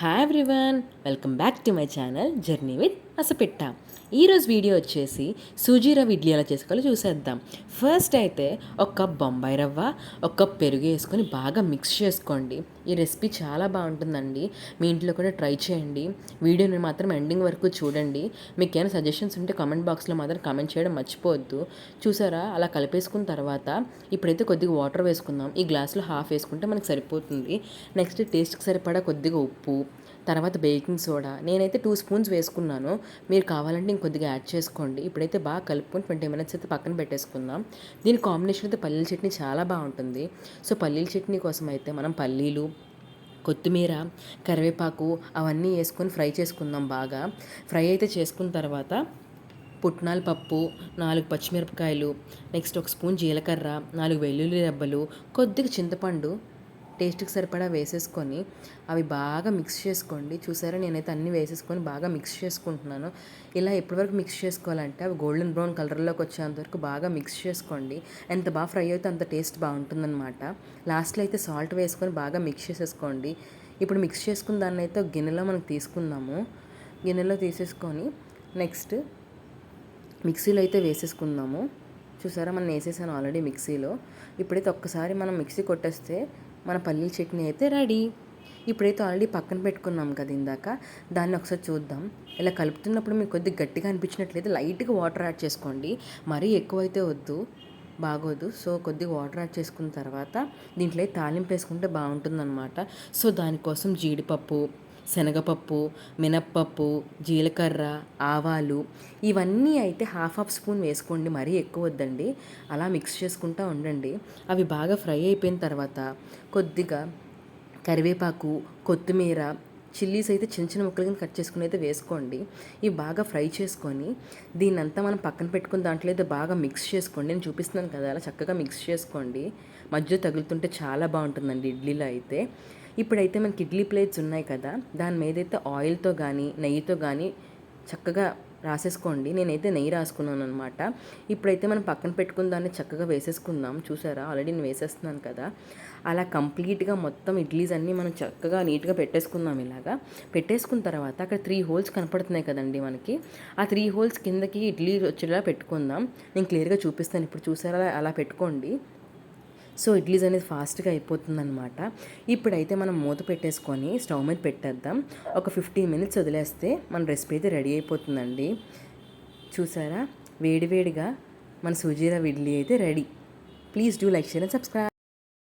Hi everyone, welcome back to my channel Journey with అసపెట్ట ఈరోజు video వచ్చేసి సూజీ రవి ఇడ్లీ ఎలా చేసుకోవాలో చూసేద్దాం ఫస్ట్ అయితే ఒక కప్ బొంబాయి రవ్వ ఒక కప్ పెరుగు వేసుకొని బాగా మిక్స్ చేసుకోండి ఈ రెసిపీ చాలా బాగుంటుందండి మీ ఇంట్లో కూడా ట్రై చేయండి వీడియోని మాత్రం ఎండింగ్ వరకు చూడండి మీకు ఏమైనా సజెషన్స్ ఉంటే కామెంట్ బాక్స్లో మాత్రం కామెంట్ చేయడం మర్చిపోవద్దు చూసారా అలా కలిపేసుకున్న తర్వాత ఇప్పుడైతే కొద్దిగా వాటర్ వేసుకుందాం ఈ గ్లాసులో హాఫ్ వేసుకుంటే మనకు సరిపోతుంది నెక్స్ట్ టేస్ట్కి సరిపడా కొద్దిగా ఉప్పు తర్వాత బేకింగ్ సోడా నేనైతే టూ స్పూన్స్ వేసుకున్నాను మీరు కావాలంటే ఇంకొద్దిగా యాడ్ చేసుకోండి ఇప్పుడైతే బాగా కలుపుకొని ట్వంటీ మినిట్స్ అయితే పక్కన పెట్టేసుకుందాం దీని కాంబినేషన్ అయితే పల్లీల చట్నీ చాలా బాగుంటుంది సో పల్లీల చట్నీ కోసం అయితే మనం పల్లీలు కొత్తిమీర కరివేపాకు అవన్నీ వేసుకొని ఫ్రై చేసుకుందాం బాగా ఫ్రై అయితే చేసుకున్న తర్వాత పుట్నాల పప్పు నాలుగు పచ్చిమిరపకాయలు నెక్స్ట్ ఒక స్పూన్ జీలకర్ర నాలుగు వెల్లుల్లి రెబ్బలు కొద్దిగా చింతపండు టేస్ట్కి సరిపడా వేసేసుకొని అవి బాగా మిక్స్ చేసుకోండి చూసారా నేనైతే అన్నీ వేసేసుకొని బాగా మిక్స్ చేసుకుంటున్నాను ఇలా ఎప్పటివరకు మిక్స్ చేసుకోవాలంటే అవి గోల్డెన్ బ్రౌన్ కలర్లోకి వచ్చేంత వరకు బాగా మిక్స్ చేసుకోండి ఎంత బాగా ఫ్రై అయితే అంత టేస్ట్ బాగుంటుందన్నమాట లాస్ట్లో అయితే సాల్ట్ వేసుకొని బాగా మిక్స్ చేసేసుకోండి ఇప్పుడు మిక్స్ చేసుకున్న దాన్ని అయితే గిన్నెలో మనం తీసుకుందాము గిన్నెలో తీసేసుకొని నెక్స్ట్ మిక్సీలో అయితే వేసేసుకుందాము చూసారా మనం వేసేసాను ఆల్రెడీ మిక్సీలో ఇప్పుడైతే ఒక్కసారి మనం మిక్సీ కొట్టేస్తే మన పల్లీల చట్నీ అయితే రెడీ ఇప్పుడైతే ఆల్రెడీ పక్కన పెట్టుకున్నాం కదా ఇందాక దాన్ని ఒకసారి చూద్దాం ఇలా కలుపుతున్నప్పుడు మీకు కొద్దిగా గట్టిగా అనిపించినట్లయితే లైట్గా వాటర్ యాడ్ చేసుకోండి మరీ ఎక్కువైతే వద్దు బాగోదు సో కొద్దిగా వాటర్ యాడ్ చేసుకున్న తర్వాత దీంట్లో తాలింపు వేసుకుంటే బాగుంటుందన్నమాట సో దానికోసం జీడిపప్పు శనగపప్పు మినప్పప్పు జీలకర్ర ఆవాలు ఇవన్నీ అయితే హాఫ్ హాఫ్ స్పూన్ వేసుకోండి మరీ ఎక్కువ వద్దండి అలా మిక్స్ చేసుకుంటూ ఉండండి అవి బాగా ఫ్రై అయిపోయిన తర్వాత కొద్దిగా కరివేపాకు కొత్తిమీర చిల్లీస్ అయితే చిన్న చిన్న ముక్కలు కట్ చేసుకుని అయితే వేసుకోండి ఇవి బాగా ఫ్రై చేసుకొని దీన్నంతా అంతా మనం పక్కన పెట్టుకుని దాంట్లో అయితే బాగా మిక్స్ చేసుకోండి నేను చూపిస్తున్నాను కదా అలా చక్కగా మిక్స్ చేసుకోండి మధ్య తగులుతుంటే చాలా బాగుంటుందండి ఇడ్లీలో అయితే ఇప్పుడైతే మనకి ఇడ్లీ ప్లేట్స్ ఉన్నాయి కదా దాని మీద అయితే ఆయిల్తో కానీ నెయ్యితో కానీ చక్కగా రాసేసుకోండి నేనైతే నెయ్యి రాసుకున్నాను అనమాట ఇప్పుడైతే మనం పక్కన పెట్టుకున్న దాన్ని చక్కగా వేసేసుకుందాం చూసారా ఆల్రెడీ నేను వేసేస్తున్నాను కదా అలా కంప్లీట్గా మొత్తం ఇడ్లీస్ అన్నీ మనం చక్కగా నీట్గా పెట్టేసుకుందాం ఇలాగా పెట్టేసుకున్న తర్వాత అక్కడ త్రీ హోల్స్ కనపడుతున్నాయి కదండి మనకి ఆ త్రీ హోల్స్ కిందకి ఇడ్లీ వచ్చేలా పెట్టుకుందాం నేను క్లియర్గా చూపిస్తాను ఇప్పుడు చూసారా అలా పెట్టుకోండి సో ఇడ్లీస్ అనేది ఫాస్ట్గా అయిపోతుంది అనమాట ఇప్పుడైతే మనం మూత పెట్టేసుకొని స్టవ్ మీద పెట్టేద్దాం ఒక ఫిఫ్టీన్ మినిట్స్ వదిలేస్తే మన రెసిపీ అయితే రెడీ అయిపోతుందండి చూసారా వేడివేడిగా మన సుజీరా ఇడ్లీ అయితే ready please do like share and subscribe